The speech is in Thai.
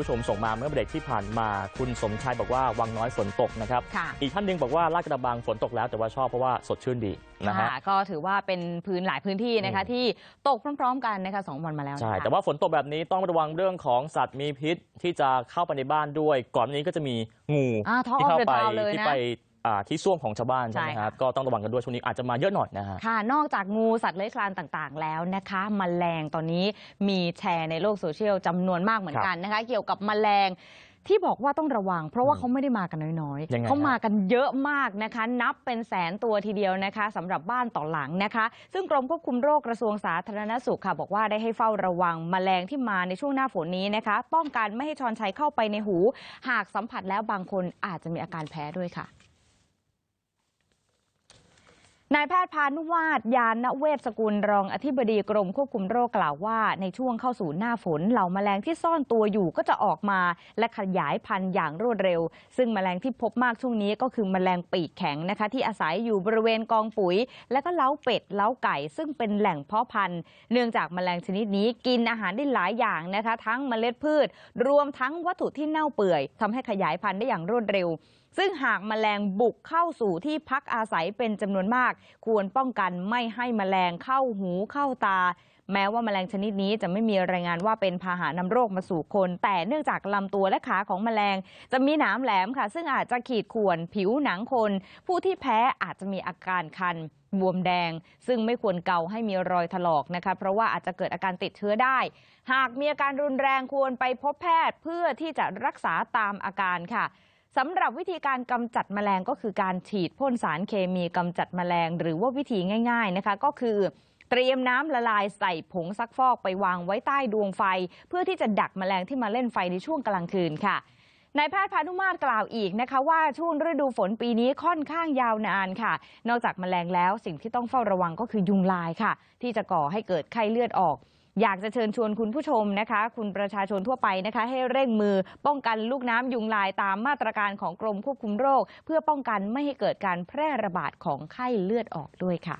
ผู้ชมส่งมาเมื่อเบรกที่ผ่านมาคุณสมชายบอกว่าวังน้อยฝนตกนะครับค่ะอีกท่านหนึงบอกว่าลาดกระบังฝนตกแล้วแต่ว่าชอบเพราะว่าสดชื่นดีนะฮะค่ะก็ถือว่าเป็นพื้นหลายพื้นที่นะคะอืมที่ตกพร้อมๆกันนะคะสองวันมาแล้วนะคะใช่แต่ว่าฝนตกแบบนี้ต้องระวังเรื่องของสัตว์มีพิษที่จะเข้าไปในบ้านด้วย ก่อนหน้านี้ก็จะมีงูอ่า Talk ที่ of เข้า the ไป Town เลยที่นะไปอ่า ที่ซ่วมของชาวบ้านใช่ไหมใช่คค่ะรับก็ต้องระวังกันด้วยช่วงนี้อาจจะมาเยอะหน่อยนะฮะค่ะนอกจากงูสัตว์เลื้อยคลานต่างๆแล้วนะคะมแมลงตอนนี้มีแชร์ในโลกโซเชียลจำนวนมากเหมือนกันนะคะเกี่ยวกับมแมลงที่บอกว่าต้องระวัง เพราะว่าอืมเขาไม่ได้มากันน้อยยังไงๆเขาฮะมากันเยอะมากนะคะ นับเป็นแสนตัวทีเดียวนะคะสำหรับบ้านต่อหลังนะคะ ซึ่งกรมควบคุมโรคกระทรวงสาธารณสุขค่ะ บอกว่าได้ให้เฝ้าระวังมแมลงที่มาในช่วงหน้าฝนนี้นะคะ ป้องกันไม่ให้ชอนชัยเข้าไปในหู หากสัมผัสแล้วบางคนอาจจะมีอาการแพ้ด้วยค่ะ นายแพทย์พานุวาสยานเวชสกุลรองอธิบดีกรมควบคุมโรคกล่าวว่า ในช่วงเข้าสู่หน้าฝนเหล่าแมลงที่ซ่อนตัวอยู่ก็จะออกมาและขยายพันธุ์อย่างรวดเร็ว ซึ่งแมลงที่พบมากช่วงนี้ก็คือแมลงปีกแข็งนะคะ ที่อาศัยอยู่บริเวณกองปุ๋ย และก็เล้าเป็ดเล้าไก่ ซึ่งเป็นแหล่งเพาะพันธุ์เนื่องจากแมลงชนิดนี้กินอาหารได้หลายอย่างนะคะ ทั้งเมล็ดพืช รวมทั้งวัตถุที่เน่าเปื่อยทำให้ขยายพันธุ์ได้อย่างรวดเร็วซึ่งหากแมลงบุกเข้าสู่ที่พักอาศัยเป็นจำนวนมาก ควรป้องกันไม่ให้แมลงเข้าหูเข้าตา แม้ว่าแมลงชนิดนี้จะไม่มีรายงานว่าเป็นพาหะนำโรคมาสู่คน แต่เนื่องจากลำตัวและขาของแมลง จะมีหนามแหลมค่ะ ซึ่งอาจจะขีดข่วนผิวหนังคน ผู้ที่แพ้อาจจะมีอาการคันบวมแดง ซึ่งไม่ควรเกาให้มีรอยถลอกนะคะ เพราะว่าอาจจะเกิดอาการติดเชื้อได้ หากมีอาการรุนแรงควรไปพบแพทย์เพื่อที่จะรักษาตามอาการค่ะ สำหรับวิธีการกำจัดแมลงก็คือการฉีดพ่นสารเคมีกำจัดแมลงหรือว่าวิธีง่าย ๆนะคะ ก็คือเตรียมน้ำละลายใส่ผงซักฟอกไปวางไว้ใต้ดวงไฟ เพื่อที่จะดักแมลงที่มาเล่นไฟในช่วงกลางคืนค่ะนายแพทย์พานุมาตรกล่าวอีกนะคะว่าช่วงฤดูฝนปีนี้ค่อนข้างยาวนานค่ะ นอกจากแมลงแล้วสิ่งที่ต้องเฝ้าระวังก็คือยุงลายค่ะ ที่จะก่อให้เกิดไข้เลือดออก อยากจะเชิญชวนคุณผู้ชมนะคะ คุณประชาชนทั่วไปนะคะ ให้เร่งมือป้องกันลูกน้ำยุงลายตามมาตรการของกรมควบคุมโรค เพื่อป้องกันไม่ให้เกิดการแพร่ระบาดของไข้เลือดออกด้วยค่ะ